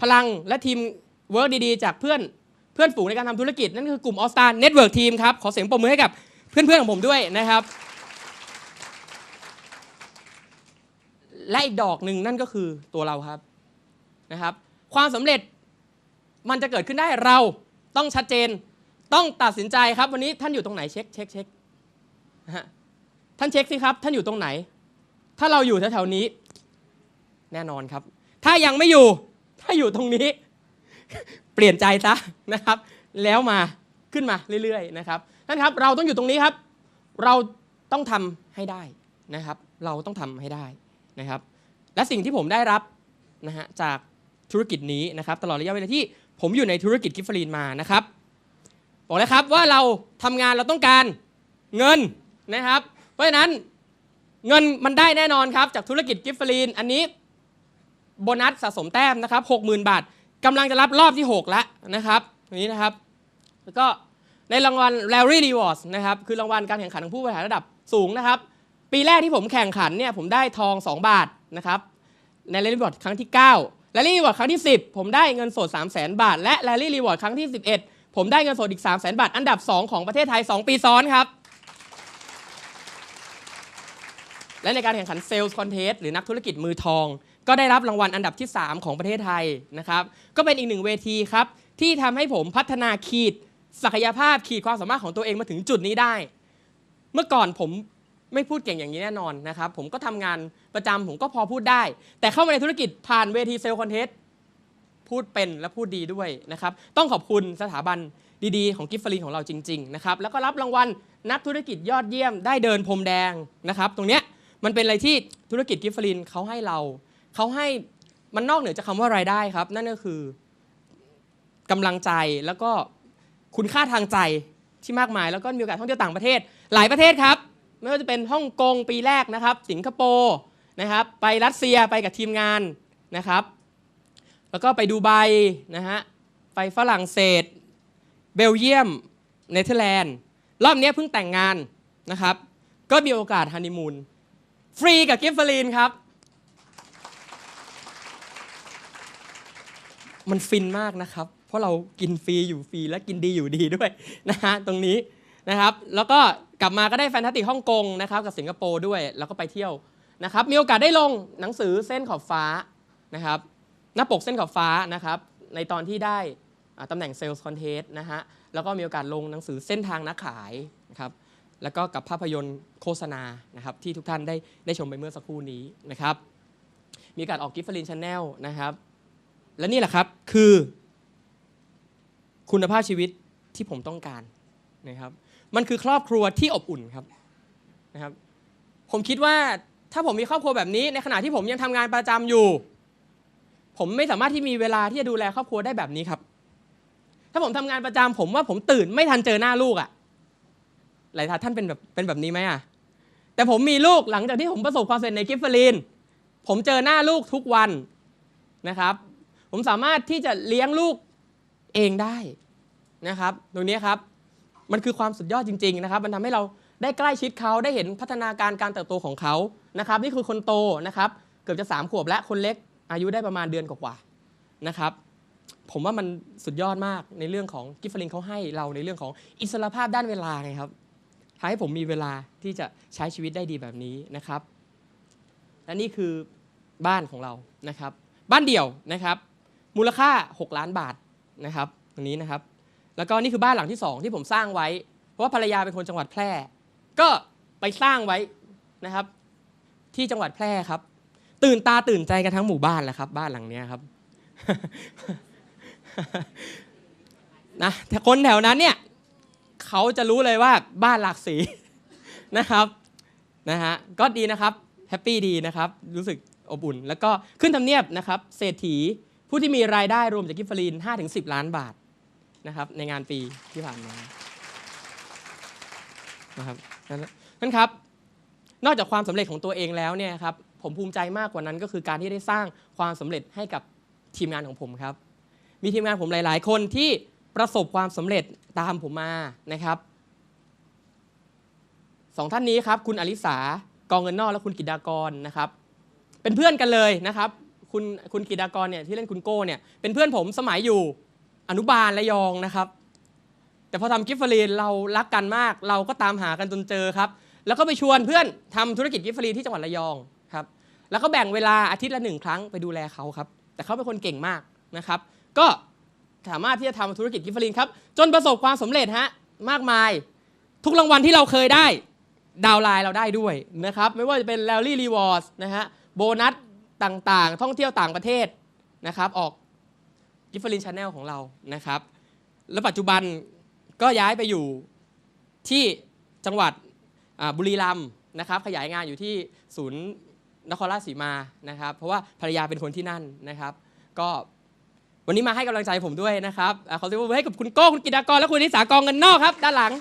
พลังและทีมเวิร์กดีๆ จากเพื่อนเพื่อนฝูงในการทำธุรกิจ นั่นคือกลุ่มออสตาเน็ตเวิร์กทีมครับ ขอเสียงปรบมือให้กับเพื่อนๆของผมด้วยนะครับ และอีกดอกหนึ่งนั่นก็คือตัวเราครับนะครับ ความสำเร็จมันจะเกิดขึ้นได้เราต้องชัดเจนต้องตัดสินใจครับ วันนี้ท่านอยู่ตรงไหนเช็คเช็คเช็คท่านเช็คสิครับ ท่านอยู่ตรงไหน ถ้าเราอยู่แถวๆนี้ แน่นอนครับ ถ้ายังไม่อยู่ ถ้าอยู่ตรงนี้ เปลี่ยนใจซะนะครับ แล้วมาขึ้นมาเรื่อยๆนะครับนั่นครับเราต้องอยู่ตรงนี้ครับ เราต้องทำให้ได้นะครับ เราต้องทำให้ได้นะครับ และสิ่งที่ผมได้รับนะฮะจากธุรกิจนี้นะครับ ตลอดระยะเวลาที่ผมอยู่ในธุรกิจกิฟฟรีนมานะครับบอกเลยครับว่าเราทำงานเราต้องการเงินนะครับ เพราะฉะนั้นเงินมันได้แน่นอนครับ จากธุรกิจกิฟฟรีนอันนี้ โบนัสสะสมแต้มนะครับ60,000บาทกำลังจะรับรอบที่ 6 แล้วนะครับอันนี้นะครับ แล้วก็ในรางวัล Larry Rewards นะครับคือรางวัลการแข่งขันของผู้บริหารระดับสูงนะครับ ปีแรกที่ผมแข่งขันเนี่ยผมได้ทอง 2 บาทนะครับใน Larry Reward ครั้งที่ 9 Larry Reward ครั้งที่ 10 ผมได้เงินสด 3 0 0 0 0 0 บาท และ Larry Reward ครั้งที่ 11 ผมได้เงินสดอีก 3 0 0 0 0 0 บาท อันดับ 2 ของประเทศไทย 2 ปีซ้อนครับและในการแข่งขันเซลส์คอนเทสหรือนักธุรกิจมือทอง ก็ได้รับรางวัลอันดับที่ 3 ของประเทศไทยนะครับ ก็เป็นอีกหนึ่งเวทีครับ ที่ทำให้ผมพัฒนาขีดศักยภาพขีดความสามารถของตัวเองมาถึงจุดนี้ได้ เมื่อก่อนผมไม่พูดเก่งอย่างนี้แน่นอนนะครับ ผมก็ทำงานประจำผมก็พอพูดได้ แต่เข้ามาในธุรกิจผ่านเวทีเซลล์คอนเทสพูดเป็นและพูดดีด้วยนะครับ ต้องขอบคุณสถาบันดีๆ ของกิฟฟรีของเราจริง ๆ นะครับ แล้วก็รับรางวัลนักธุรกิจยอดเยี่ยมได้เดินพรมแดงนะครับ ตรงเนี้ยมันเป็นอะไรที่ธุรกิจกิฟฟรีนเขาให้เรา เขาให้มันนอกเหนือจากคำว่ารายได้ครับ นั่นก็คือกำลังใจแล้วก็คุณค่าทางใจที่มากมาย แล้วก็มีโอกาสท่องเที่ยวต่างประเทศ หลายประเทศครับ ไม่ว่าจะเป็นฮ่องกงปีแรกนะครับ สิงคโปร์นะครับ ไปรัสเซียไปกับทีมงานนะครับ แล้วก็ไปดูไบนะฮะไปฝรั่งเศส เบลเยียมเนเธอร์แลนด์รอบนี้เพิ่งแต่งงานนะครับ ก็มีโอกาสฮันนีมูนฟรีกับกิฟฟรีนครับ มันฟินมากนะครับ เพราะเรากินฟรีอยู่ฟรีและกินดีอยู่ดีด้วยนะฮะตรงนี้นะครับ แล้วก็กลับมาก็ได้แฟนตาติกฮ่องกงนะครับกับสิงคโปร์ด้วย แล้วก็ไปเที่ยวนะครับ มีโอกาสได้ลงหนังสือเส้นขอบฟ้านะครับหน้าปกเส้นขอบฟ้านะครับในตอนที่ได้อ่าตำแหน่งเซลล์คอนเทสนะฮะแล้วก็มีโอกาสลงหนังสือเส้นทางนักขายนะครับแล้วก็กับภาพยนตร์โฆษณานะครับที่ทุกท่านได้ได้ชมไปเมื่อสักครู่นี้นะครับมีโอกาสออกกิฟต์ฟลินชาแนลนะครับ และนี่แหละครับคือคุณภาพชีวิตที่ผมต้องการนะครับ มันคือครอบครัวที่อบอุ่นครับนะครับ ผมคิดว่าถ้าผมมีครอบครัวแบบนี้ ในขณะที่ผมยังทำงานประจำอยู่ ผมไม่สามารถที่มีเวลาที่จะดูแลครอบครัวได้แบบนี้ครับ ถ้าผมทำงานประจำผมว่าผมตื่นไม่ทันเจอหน้าลูกอะ่ะหลายท่านเป็นแบบเป็นแบบนี้ไหมอะ่ะแต่ผมมีลูกหลังจากที่ผมประสบความสำเร็จในกิฟต์ฟรีนผมเจอหน้าลูกทุกวันนะครับ ผมสามารถที่จะเลี้ยงลูกเองได้นะครับ ตรงนี้ครับ มันคือความสุดยอดจริง ๆ นะครับ มันทำให้เราได้ใกล้ชิดเขาได้เห็นพัฒนาการการเติบโตของเขานะครับ นี่คือคนโตนะครับ เกือบจะสามขวบและคนเล็กอายุได้ประมาณเดือนกว่าๆนะครับ ผมว่ามันสุดยอดมากในเรื่องของกิฟฟลินเขาให้เราในเรื่องของอิสรภาพด้านเวลาไงครับทำให้ผมมีเวลาที่จะใช้ชีวิตได้ดีแบบนี้นะครับ และนี่คือบ้านของเรานะครับ บ้านเดี่ยวนะครับ มูลค่า 6 ล้านบาทนะครับตรงนี้นะครับ แล้วก็นี่คือบ้านหลังที่ 2 ที่ผมสร้างไว้ เพราะว่าภรรยาเป็นคนจังหวัดแพร่ ก็ไปสร้างไว้นะครับ ที่จังหวัดแพร่ครับ ตื่นตาตื่นใจกันทั้งหมู่บ้านแหละครับ บ้านหลังนี้ครับนะแต่คนแถวนั้นเนี่ยเขาจะรู้เลยว่าบ้านหลากสีนะครับนะฮะก็ดีนะครับแฮปปี้ดีนะครับ รู้สึกอบอุ่น แล้วก็ขึ้นทำเนียบนะครับ เศรษฐี ผู้ที่มีรายได้รวมจากกิฟฟรีน 5-10 ล้านบาทนะครับในงานปีที่ผ่านมานะครับนั่นนั่นครับ นอกจากความสำเร็จของตัวเองแล้วเนี่ยครับผมภูมิใจมากกว่านั้นก็คือการที่ได้สร้างความสำเร็จให้กับทีมงานของผมครับ มีทีมงานผมหลาย ๆ คนที่ประสบความสำเร็จตามผมมานะครับสองท่านนี้ครับ คุณอลิสากองเงินนอกและคุณกิดากรนะครับ เป็นเพื่อนกันเลยนะครับ คุณคุณกิตากรเนี่ยที่เล่นคุณโก้เนี่ยเป็นเพื่อนผมสมัยอยู่อนุบาลระยองนะครับ แต่พอทำกิฟต์ฟรีนเรารักกันมาก เราก็ตามหากันจนเจอครับ แล้วก็ไปชวนเพื่อนทำธุรกิจกิฟต์ฟรีนที่จังหวัดระยองครับแล้วก็แบ่งเวลาอาทิตย์ละหนึ่งครั้งไปดูแลเขาครับแต่เขาเป็นคนเก่งมากนะครับ ก็สามารถที่จะทำธุรกิจกิฟต์ฟรีนครับจนประสบความสำเร็จฮะมากมาย ทุกรางวัลที่เราเคยได้ดาวไลน์เราได้ด้วยนะครับไม่ว่าจะเป็น Rally Rewards นะฮะโบนัส ต่างๆ ท่องเที่ยวต่างประเทศนะครับ ออกกิฟต์ฟรีนชาแนลของเรานะครับ แล้วปัจจุบันก็ย้ายไปอยู่ที่จังหวัดบุรีรัมย์นะครับ ขยายงานอยู่ที่ศูนย์นครราชสีมานะครับ เพราะว่าภรรยาเป็นคนที่นั่นนะครับ ก็วันนี้มาให้กำลังใจผมด้วยนะครับอ่าขอเสียงปรบมือให้กับคุณโก้คุณกิตากรและคุณนิสากองเงินนอกครับ ด้านหลัง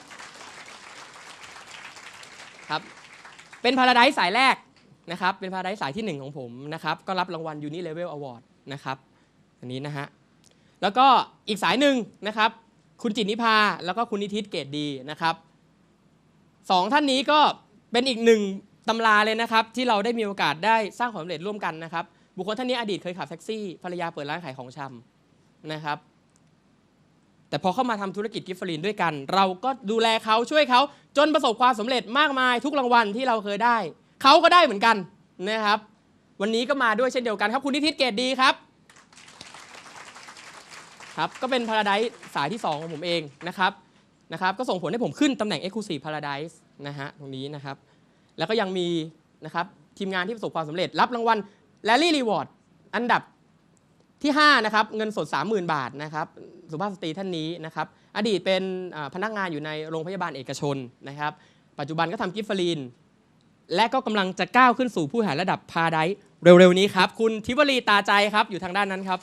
ครับ เป็นพาราไดซ์สายแรก นะครับเป็นพาราไดซ์สายที่หนึ่งของผมนะครับก็รับรางวัล Uni Level Award นะครับอันนี้นะฮะแล้วก็อีกสายหนึ่งนะครับ คุณจิตนิพาแล้วก็คุณนิทิตเกตดีนะครับสองท่านนี้ก็เป็นอีกหนึ่งตำราเลยนะครับ ที่เราได้มีโอกาสได้สร้างความสำเร็จร่วมกันนะครับ บุคคลท่านนี้อดีตเคยขับแท็กซี่ภรรยาเปิดร้านขายของชำนะครับแต่พอเข้ามาทำธุรกิจกิฟต์ฟรีนด้วยกัน เราก็ดูแลเขาช่วยเขาจนประสบความสำเร็จมากมายทุกรางวัลที่เราเคยได้ เขาก็ได้เหมือนกันนะครับ วันนี้ก็มาด้วยเช่นเดียวกันครับ คุณนิทิตเกตดีครับครับ ก็เป็น Paradise สายที่ 2 ของผมเองนะครับนะครับ ก็ส่งผลให้ผมขึ้นตำแหน่ง Exclusive Paradise นะฮะตรงนี้นะครับ แล้วก็ยังมีนะครับทีมงานที่ประสบความสำเร็จรับรางวัล Rally Reward อันดับที่ 5 นะครับ เงินสด 30,000 บาทนะครับ สุภาพสตรีท่านนี้นะครับ อดีตเป็นพนักงานอยู่ในโรงพยาบาลเอกชนนะครับ ปัจจุบันก็ทำกิฟต์ฟรีน และก็กำลังจะก้าวขึ้นสู่ผู้หาระดับพาไดเร็วๆนี้ครับ คุณทิวลีตาใจครับอยู่ทางด้านนั้นครับ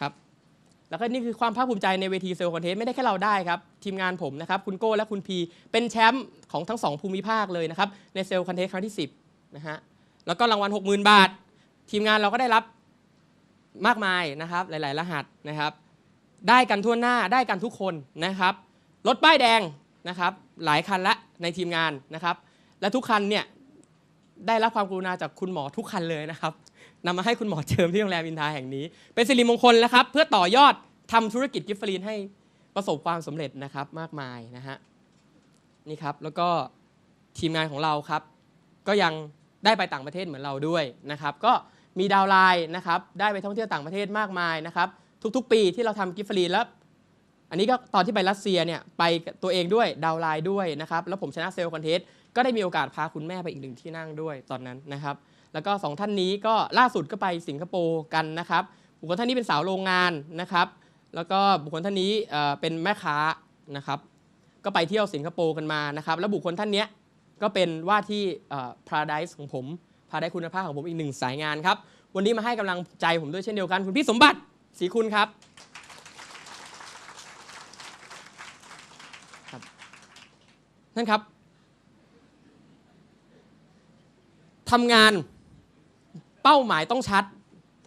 ครับ แล้วก็นี่คือความภาคภูมิใจในเวทีเซลล์คอนเทนต์ไม่ได้แค่เราได้ครับ ทีมงานผมนะครับคุณโก้และคุณพีเป็นแชมป์ของทั้งสองภูมิภาคเลยนะครับในเซลล์คอนเทนต์ครั้งที่ 10นะฮะแล้วก็รางวัล 60,000 บาท ทีมงานเราก็ได้รับมากมายนะครับ หลาย ๆ รหัสนะครับ ได้กันทั่วหน้าได้กันทุกคนนะครับ รถป้ายแดงนะครับหลายคันละในทีมงานนะครับ และทุกคันเนี่ยได้รับความกรุณาจากคุณหมอทุกคันเลยนะครับนำมาให้คุณหมอเจิมที่โรงแรมอินทาแห่งนี้ เป็นสิริมงคลนะครับ เพื่อต่อยอดทำธุรกิจกิฟฟรีนให้ประสบความสำเร็จนะครับมากมายนะฮะนี่ครับแล้วก็ทีมงานของเราครับ ก็ยังได้ไปต่างประเทศเหมือนเราด้วยนะครับ ก็มีดาวไลน์นะครับได้ไปท่องเที่ยวต่างประเทศมากมายนะครับ ทุกๆ ปีที่เราทำกิฟฟรีนแล้ว อันนี้ก็ตอนที่ไปรัสเซียเนี่ยไปตัวเองด้วยดาวไลน์ด้วยนะครับแล้วผมชนะเซลล์คอนเทสก็ได้มีโอกาสพาคุณแม่ไปอีกหนึ่งที่นั่งด้วยตอนนั้นนะครับ แล้วก็สองท่านนี้ก็ล่าสุดก็ไปสิงคโปร์กันนะครับ บุคคลท่านนี้เป็นสาวโรงงานนะครับ แล้วก็บุคคลท่านนี้เเป็นแม่ค้านะครับ ก็ไปเที่ยวสิงคโปร์กันมานะครับ แล้วบุคคลท่านเนี้ยก็เป็นว่าที่ Paradise ของผมพาได้คุณภาพของผมอีกหนึ่งสายงานครับ วันนี้มาให้กำลังใจผมด้วยเช่นเดียวกัน คุณพี่สมบัติศรีคุณครับ ท่านครับทำงานเป้าหมายต้องชัด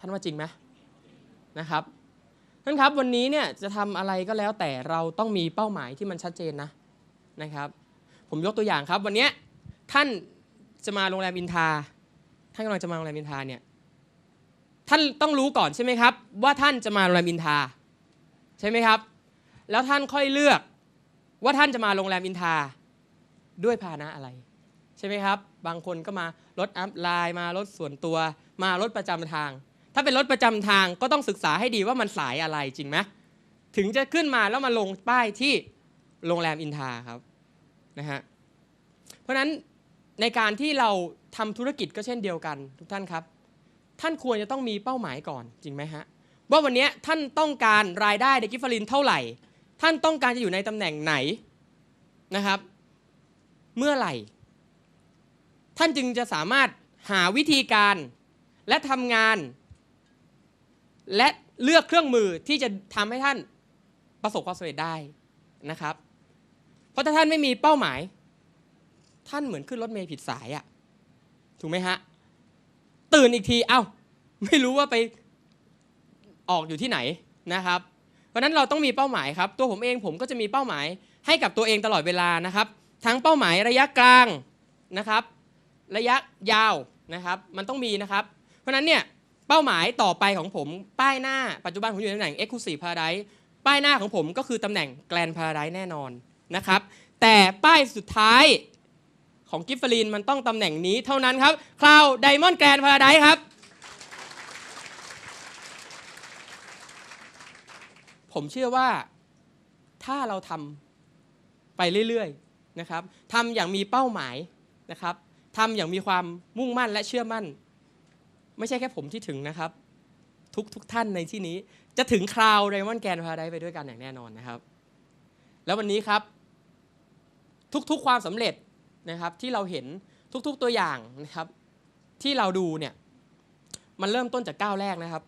ท่านว่าจริงไหมนะครับท่านครับวันนี้เนี่ยจะทำอะไรก็แล้วแต่เราต้องมีเป้าหมายที่มันชัดเจนนะนะครับ ผมยกตัวอย่างครับ วันนี้ท่านจะมาโรงแรมอินทาท่านกำลังจะมาโรงแรมอินทาเนี่ยท่านต้องรู้ก่อนใช่ไหมครับ ว่าท่านจะมาโรงแรมอินทาใช่ไหมครับ แล้วท่านค่อยเลือกว่าท่านจะมาโรงแรมอินทา ด้วยพาหนะอะไร ใช่ไหมครับ บางคนก็มารถอัพไลน์มารถส่วนตัว มารถประจำทาง ถ้าเป็นรถประจำทางก็ต้องศึกษาให้ดีว่ามันสายอะไรจริงไหมถึงจะขึ้นมาแล้วมาลงป้ายที่โรงแรมอินทาครับนะฮะเพราะฉะนั้นในการที่เราทำธุรกิจก็เช่นเดียวกัน ทุกท่านครับ ท่านควรจะต้องมีเป้าหมายก่อนจริงไหมฮะว่าวันนี้ท่านต้องการรายได้ในกิฟฟลินเท่าไหร่ ท่านต้องการจะอยู่ในตำแหน่งไหนนะครับ เมื่อไหร่ ท่านจึงจะสามารถหาวิธีการและทำงาน และเลือกเครื่องมือที่จะทำให้ท่านประสบความสำเร็จได้นะครับ เพราะถ้าท่านไม่มีเป้าหมาย ท่านเหมือนขึ้นรถเมล์ผิดสายอะถูกไหมฮะ ตื่นอีกที เอ้า ไม่รู้ว่าไปออกอยู่ที่ไหนนะครับ เพราะนั้นเราต้องมีเป้าหมายครับ ตัวผมเองผมก็จะมีเป้าหมายให้กับตัวเองตลอดเวลานะครับ ทั้งเป้าหมายระยะกลางนะครับ ระยะยาวนะครับ มันต้องมีนะครับ เพราะฉะนั้นเนี่ยเป้าหมายต่อไปของผมป้ายหน้าปัจจุบันผมอยู่ในตำแหน่ง Exclusive Paradise ป้ายหน้าของผมก็คือตำแหน่ง Grand Paradise แน่นอนนะครับ แต่ป้ายสุดท้ายของกิฟฟลีนมันต้องตำแหน่งนี้เท่านั้นครับ Cloud Diamond Grand Paradise ครับ ผมเชื่อว่าถ้าเราทำไปเรื่อยๆ นะครับทำอย่างมีเป้าหมายนะครับทำอย่างมีความมุ่งมั่นและเชื่อมั่น ไม่ใช่แค่ผมที่ถึงนะครับ ทุกทุกท่านในที่นี้จะถึงคราวไดมอนด์แกนพาไดไปด้วยกันอย่างแน่นอนนะครับ แล้ววันนี้ครับ ทุกๆความสำเร็จนะครับที่เราเห็นทุกๆตัวอย่างนะครับ ที่เราดูเนี่ยมันเริ่มต้นจากก้าวแรกนะครับ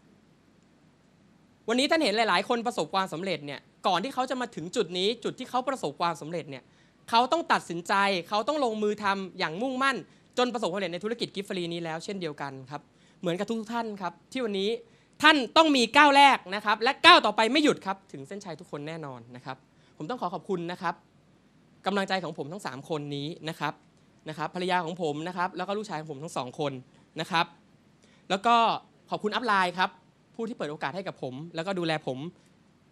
วันนี้ท่านเห็นหลาย ๆ คนประสบความสำเร็จเนี่ยก่อนที่เขาจะมาถึงจุดนี้จุดที่เขาประสบความสำเร็จเนี่ย เขาต้องตัดสินใจ เขาต้องลงมือทำอย่างมุ่งมั่น จนประสบความสำเร็จในธุรกิจกิฟฟรีนี้แล้วเช่นเดียวกันครับ เหมือนกับทุกท่านครับ ที่วันนี้ท่านต้องมีก้าวแรกนะครับ และก้าวต่อไปไม่หยุดครับ ถึงเส้นชัยทุกคนแน่นอนนะครับ ผมต้องขอขอบคุณนะครับกำลังใจของผมทั้ง 3 คนนี้นะครับนะครับ ภรรยาของผมนะครับ แล้วก็ลูกชายของผมทั้งสองคนนะครับ แล้วก็ขอบคุณอัพไลน์ครับผู้ที่เปิดโอกาสให้กับผม แล้วก็ดูแลผม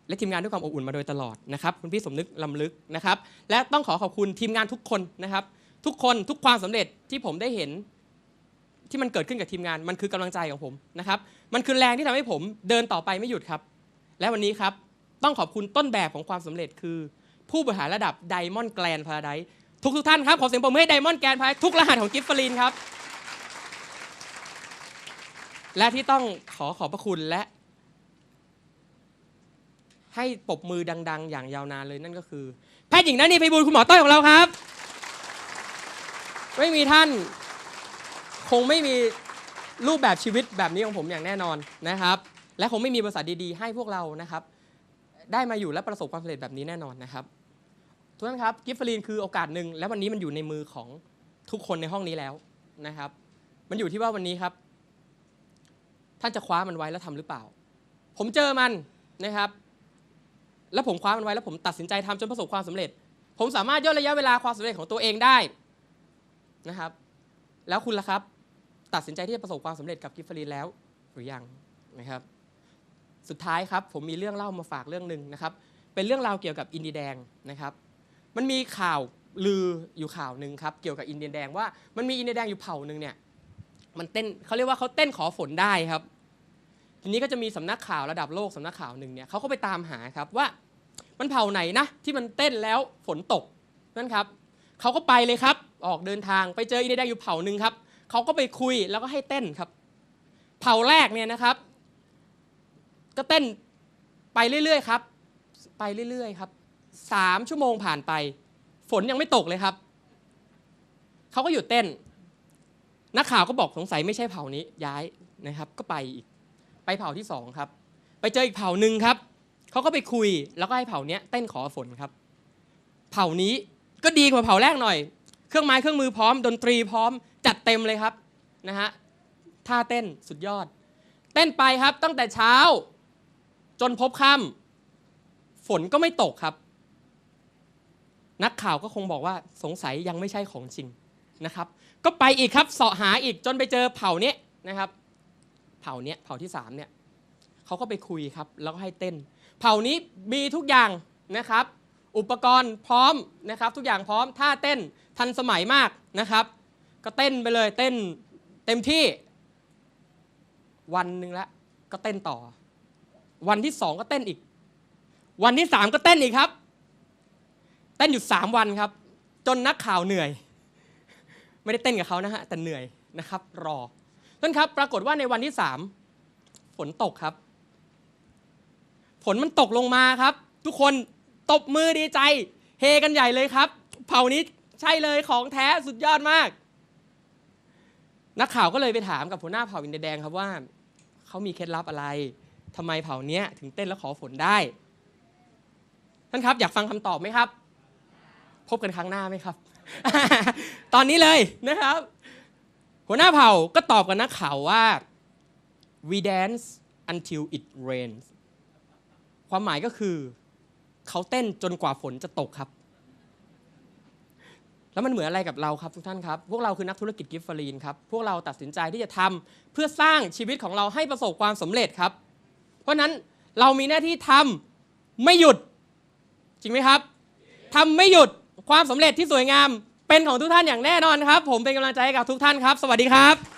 และทีมงานด้วยความอบอุ่นมาโดยตลอดนะครับคุณพี่สมนึกลำลึกนะครับ และต้องขอขอบคุณทีมงานทุกคนนะครับ ทุกคนทุกความสำเร็จที่ผมได้เห็น ที่มันเกิดขึ้นกับทีมงานมันคือกำลังใจของผมนะครับ มันคือแรงที่ทำให้ผมเดินต่อไปไม่หยุดครับ และวันนี้ครับต้องขอบคุณต้นแบบของความสำเร็จคือ ผู้บริหารระดับไดมอนด์แกลนพาราไดทุกทุกท่านครับขอเสียงปรบมือให้ไดมอนด์แกลนพาราไดทุกรหัสของกิฟฟลินครับและที่ต้องขอขอบพระคุณและ ให้ปรบมือดัง ๆ อย่างยาวนานเลยนั่นก็คือ แพทย์หญิงนันนีไพบูลย์คุณหมอต้อยของเราครับ ไม่มีท่าน คงไม่มีรูปแบบชีวิตแบบนี้ของผมอย่างแน่นอนนะครับ และคงไม่มีบริษัทดีๆ ให้พวกเรานะครับ ได้มาอยู่และประสบความสำเร็จแบบนี้แน่นอนนะครับทุกท่านครับกิฟฟลีนคือโอกาสหนึ่งและวันนี้มันอยู่ในมือของทุกคนในห้องนี้แล้วนะครับ มันอยู่ที่ว่าวันนี้ครับ ท่านจะคว้ามันไว้แล้วทำหรือเปล่า ผมเจอมันนะครับ แล้วผมคว้ามันไว้แล้วผมตัดสินใจทำจนประสบความสำเร็จ ผมสามารถย่นระยะเวลาความสำเร็จของตัวเองได้นะครับ แล้วคุณล่ะครับ ตัดสินใจที่จะประสบความสำเร็จกับกิฟฟรีนแล้วหรือยังนะครับ สุดท้ายครับผมมีเรื่องเล่ามาฝากเรื่องหนึ่งนะครับ เป็นเรื่องราวเกี่ยวกับอินเดียแดงนะครับ มันมีข่าวลืออยู่ข่าวหนึ่งครับเกี่ยวกับอินเดียแดงว่ามันมีอินเดียแดงอยู่เผ่าหนึ่งเนี่ยมันเต้นเขาเรียกว่าเขาเต้นขอฝนได้ครับ ทีนี้ก็จะมีสำนักข่าวระดับโลกสำนักข่าวหนึ่งเนี่ยเขาก็ไปตามหาครับว่ามันเผ่าไหนนะที่มันเต้นแล้วฝนตกนั่นครับเขาก็ไปเลยครับ ออกเดินทางไปเจออินเดียแดงอยู่เผ่าหนึ่งครับเขาก็ไปคุยแล้วก็ให้เต้นครับ เผ่าแรกเนี่ยนะครับ ก็เต้นไปเรื่อยๆครับ ไปเรื่อยๆครับสามชั่วโมงผ่านไป ฝนยังไม่ตกเลยครับเขาก็หยุดเต้น นักข่าวก็บอกสงสัยไม่ใช่เผ่านี้ย้ายนะครับ ก็ไปอีก ไปเผ่าที่สองครับ ไปเจออีกเผ่าหนึ่งครับเขาก็ไปคุยแล้วก็ให้เผ่าเนี้ยเต้นขอฝนครับ เผ่านี้ก็ดีกว่าเผ่าแรกหน่อย เครื่องไม้เครื่องมือพร้อมดนตรีพร้อมจัดเต็มเลยครับนะฮะท่าเต้นสุดยอด เต้นไปครับตั้งแต่เช้า จนพบค่ำฝนก็ไม่ตกครับ นักข่าวก็คงบอกว่าสงสัยยังไม่ใช่ของจริงนะครับ ก็ไปอีกครับเสาะหาอีกจนไปเจอเผ่าเนี้ยนะครับ เผ่าเนี้ยเผ่าที่สามเนี่ยเขาก็ไปคุยครับแล้วก็ให้เต้น เผ่านี้มีทุกอย่างนะครับ อุปกรณ์พร้อมนะครับ ทุกอย่างพร้อมท่าเต้นทันสมัยมากนะครับ ก็เต้นไปเลยเต้นเต็มที่วันหนึ่งละก็เต้นต่อ วันที่สองก็เต้นอีก วันที่สามก็เต้นอีกครับ เต้นอยู่สามวันครับ จนนักข่าวเหนื่อย ไม่ได้เต้นกับเขานะฮะแต่เหนื่อยนะครับ รอ ท่านครับ ปรากฏว่าในวันที่สามฝนตกครับ ฝนมันตกลงมาครับ ทุกคนตบมือดีใจ เฮกันใหญ่เลยครับ เผ่านี้ใช่เลยของแท้สุดยอดมาก นักข่าวก็เลยไปถามกับหัวหน้าเผ่าอินเดียแดงครับว่าเขามีเคล็ดลับอะไรทำไมเผ่าเนี้ยถึงเต้นแล้วขอฝนได้ท่านครับ อยากฟังคำตอบไหมครับ พบกันครั้งหน้าไหมครับ ตอนนี้เลยนะครับ หัวหน้าเผ่าก็ตอบกับนักข่าวว่า we dance until it rains ความหมายก็คือเขาเต้นจนกว่าฝนจะตกครับ แล้วมันเหมือนอะไรกับเราครับทุกท่านครับ พวกเราคือนักธุรกิจกิฟต์ฟรีนครับ พวกเราตัดสินใจที่จะทำเพื่อสร้างชีวิตของเราให้ประสบความสำเร็จครับ เพราะฉะนั้นเรามีหน้าที่ทำไม่หยุด จริงไหมครับทำไม่หยุดความสำเร็จที่สวยงาม เป็นของทุกท่านอย่างแน่นอนครับ ผมเป็นกำลังใจให้กับทุกท่านครับ สวัสดีครับ